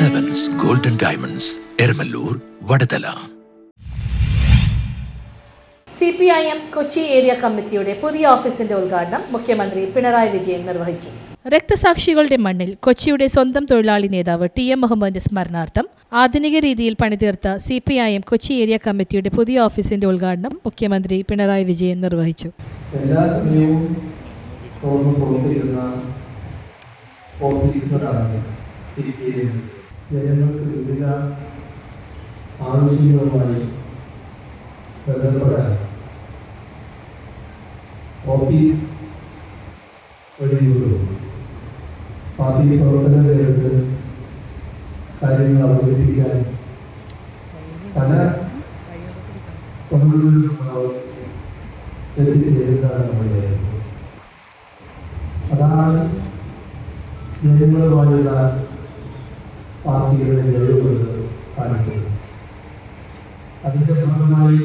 Diamonds Eramalloor Vadathala C P I M Kochi area കമ്മിറ്റിയുടെ പുതിയ ഓഫീസിന്റെ ഉദ്ഘാടനം മുഖ്യമന്ത്രി പിണറായി വിജയൻ നിർവഹിച്ചു. രക്തസാക്ഷികളുടെ മണ്ണിൽ കൊച്ചിയുടെ സ്വന്തം തൊഴിലാളി നേതാവ് ടി എം മുഹമ്മദിന്റെ സ്മരണാർത്ഥം ആധുനിക രീതിയിൽ പണിതീർത്ത C P I M Kochi area കമ്മിറ്റിയുടെ പുതിയ ഓഫീസിന്റെ ഉദ്ഘാടനം മുഖ്യമന്ത്രി പിണറായി വിജയൻ നിർവഹിച്ചു. എല്ലാ സമയവും സി പി ഐ ജനങ്ങൾക്ക് വിവിധ ആവശ്യങ്ങളുമായി ബന്ധപ്പെടാൻ ഓഫീസ് വഴിയുള്ളൂ പാർട്ടി പ്രവർത്തന രംഗത്ത് കാര്യങ്ങൾ അവതരിപ്പിക്കാൻ പല തൊഴിലുകളും എത്തിച്ചേരുന്നതാണ് നമ്മുടെ അതാണ് ജനങ്ങളുമായുള്ള പാർട്ടിയുടെ കഴിവുകൾ കാണിക്കുന്നത് അതിന്റെ ഭാഗമായി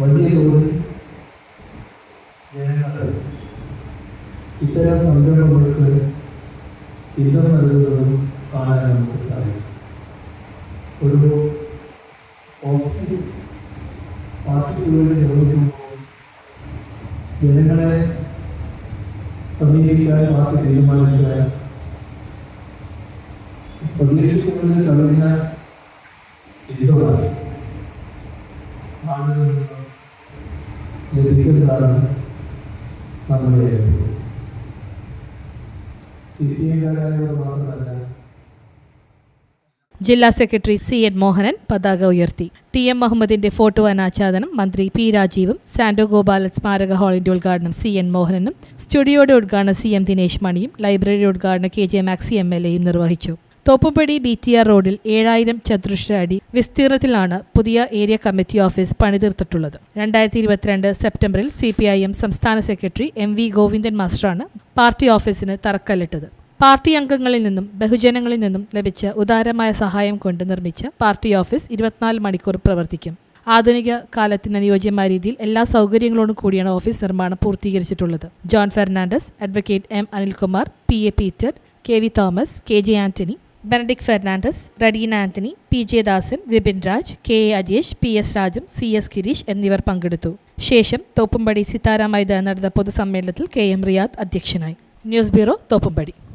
വലിയ തോതിൽ ജനങ്ങൾ ഇത്തരം സംരംഭങ്ങൾക്ക് പിന്തുണ നൽകുന്നതും കാണാൻ നമുക്ക് സാധിക്കും. ഒരു ഓഫീസ് പാർട്ടിക്ക് വേണ്ടി നിർമ്മിക്കുമ്പോൾ ജനങ്ങളെ സമീപിക്കാൻ പാർട്ടി തീരുമാനിച്ചാൽ പ്രതീക്ഷിക്കുന്നതിന് കവിഞ്ഞ എന്തുകൊണ്ടാണ് നമ്മുടെ ജില്ലാ സെക്രട്ടറി സി എൻ മോഹനൻ പതാക ഉയർത്തി. ടി എം മുഹമ്മദിന്റെ ഫോട്ടോ അനാച്ഛാദനം മന്ത്രി പി രാജീവും സാന്റോ ഗോപാലൻ സ്മാരക ഹാളിന്റെ ഉദ്ഘാടനം സി എൻ മോഹനനും സ്റ്റുഡിയോയുടെ ഉദ്ഘാടനം സി എം ദിനേശ് മണിയും ലൈബ്രറിയുടെ ഉദ്ഘാടനം K J Maxi M L എയും നിർവഹിച്ചു. തോപ്പുംപടി ബി ടി ആർ റോഡിൽ ഏഴായിരം ചതുരശ്ര അടി വിസ്തീർണത്തിലാണ് പുതിയ ഏരിയ കമ്മിറ്റി ഓഫീസ് പണിതീർത്തിട്ടുള്ളത്. രണ്ടായിരത്തി ഇരുപത്തിരണ്ട് സെപ്റ്റംബറിൽ സി പി ഐ എം സംസ്ഥാന സെക്രട്ടറി എം വി ഗോവിന്ദൻ മാസ്റ്ററാണ് പാർട്ടി ഓഫീസിന് തറക്കല്ലിട്ടത്. പാർട്ടി അംഗങ്ങളിൽ നിന്നും ബഹുജനങ്ങളിൽ നിന്നും ലഭിച്ച ഉദാരമായ സഹായം കൊണ്ട് നിർമ്മിച്ച പാർട്ടി ഓഫീസ് ഇരുപത്തിനാല് മണിക്കൂർ പ്രവർത്തിക്കും. ആധുനിക കാലത്തിന് അനുയോജ്യമായ രീതിയിൽ എല്ലാ സൗകര്യങ്ങളോടും കൂടിയാണ് ഓഫീസ് നിർമ്മാണം പൂർത്തീകരിച്ചിട്ടുള്ളത്. John Fernandez advocate M Anilkumar P A Peter K V Thomas K J Antony Benedict Fernandez Radeena Antony P J Dasan Vipin Raj K A Ajesh P S രാജും C S Gireesh എന്നിവർ പങ്കെടുത്തു. ശേഷം തോപ്പുംപടി സിത്താര മൈതാനം നടന്ന പൊതുസമ്മേളനത്തിൽ K M Riyad അധ്യക്ഷനായി. News bureau Thoppumpady.